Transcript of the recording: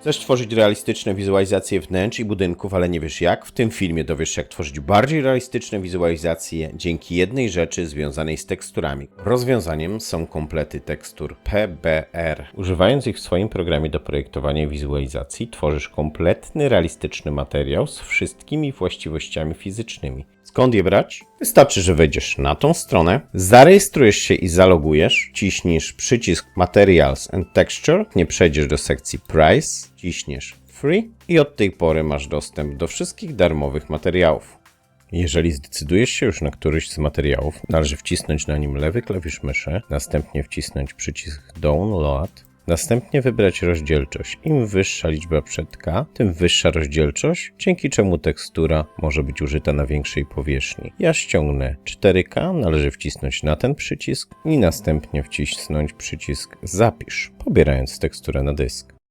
Chcesz tworzyć realistyczne wizualizacje wnętrz i budynków, ale nie wiesz jak? W tym filmie dowiesz się, jak tworzyć bardziej realistyczne wizualizacje dzięki jednej rzeczy związanej z teksturami. Rozwiązaniem są komplety tekstur PBR. Używając ich w swoim programie do projektowania wizualizacji, tworzysz kompletny, realistyczny materiał z wszystkimi właściwościami fizycznymi. Skąd je brać? Wystarczy, że wejdziesz na tą stronę, zarejestrujesz się i zalogujesz, ciśniesz przycisk Materials and Texture, nie przejdziesz do sekcji Price, ciśniesz Free i od tej pory masz dostęp do wszystkich darmowych materiałów. Jeżeli zdecydujesz się już na któryś z materiałów, należy wcisnąć na nim lewy klawisz myszy, następnie wcisnąć przycisk Download, następnie wybrać rozdzielczość. Im wyższa liczba przed K, tym wyższa rozdzielczość, dzięki czemu tekstura może być użyta na większej powierzchni. Ja ściągnę 4K, należy wcisnąć na ten przycisk i następnie wcisnąć przycisk Zapisz, pobierając teksturę na dysk.